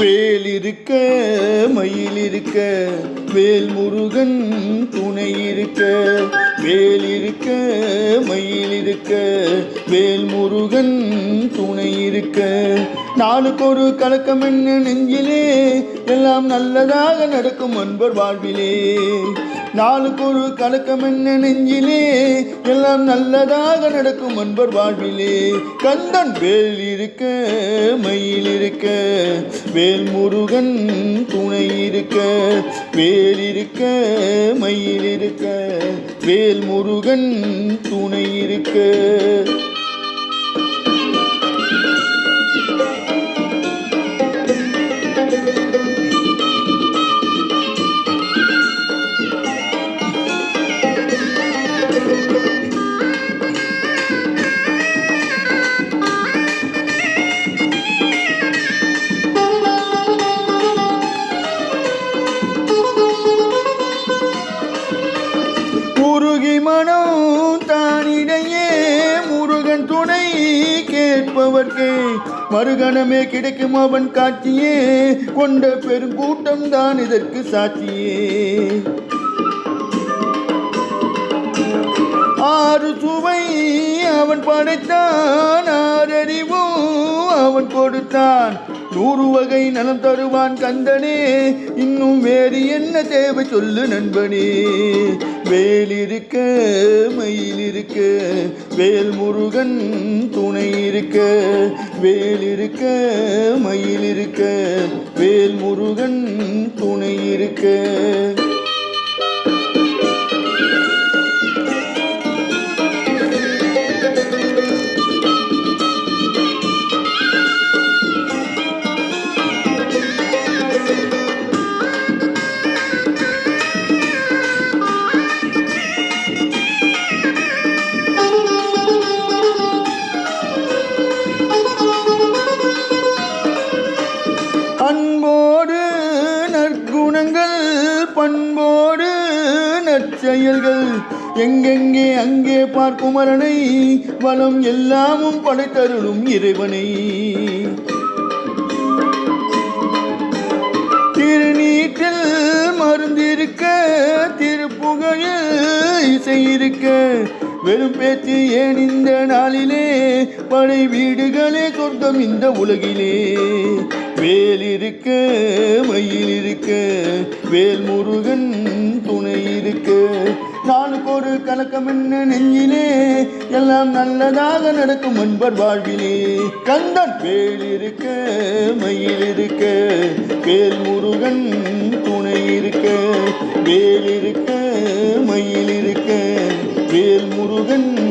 வேல் இருக்க மயில் இருக்க வேல் முருகன் துணை இருக்க வேல் இருக்க மயில் இருக்க வேல் முருகன் துணை இருக்க. நாளுக்கு ஒரு கலக்கம் என்ன நெஞ்சிலே எல்லாம் நல்லதாக நடக்கும் அன்பர் வாழ்விலே. நாளுக்கு ஒரு கலக்கம் என்ன நெஞ்சிலே எல்லாம் நல்லதாக நடக்கும் அன்பர் வாழ்விலே. கந்தன் வேல் இருக்க மயில் இருக்க வேல் முருகன் துணை இருக்க வேல் இருக்க மயில் இருக்க வேல் முருகன் துணை இருக்க. மனம் தானிடையே முருகன் துணை கேட்பவர்க்கே. மறுகணமே கிடைக்கும் அவன் காட்சியே கொண்ட பெருங்கூட்டம் தான் இதற்கு சாட்சியே. ஆறு சுவை அவன் படைத்தான் ஆறறிவும் அவன் கொடுத்தான். நூறு வகை நலம் தருவான் கந்தனே இன்னும் வேறு என்ன தேவை சொல்லு நண்பனே. வேலிருக்க மயிலிருக்க வேல் முருகன் துணை இருக்க. வேலிருக்க மயிலிருக்க வேல் முருகன் துணை இருக்க. பண்போடு நற்செயல்கள். எங்கெங்கே அங்கே பார்க்கும் அரணை வளம் எல்லாமும் படைத்தருளும் இறைவனை. திருநீற்றில் மருந்திருக்க திருப்புகழில் இசை இருக்க வெறும் பேச்சு ஏன் இந்த நாளிலே? படை வீடுகளே சொர்க்கம் இந்த உலகிலே. வேலிருக்க மயில் இருக்க வேல் முருகன் துணை இருக்க. நாளுக்கு ஒரு கலக்கம் என்ன நெஞ்சிலே? எல்லாம் நல்லதாக நடக்கும் அன்பர் வாழ்விலே. கந்தன் வேல் இருக்க மயில் இருக்க. வேல் முருகன் துணை இருக்க. வேல் இருக்க மயில் இருக்க. வேல் முருகன்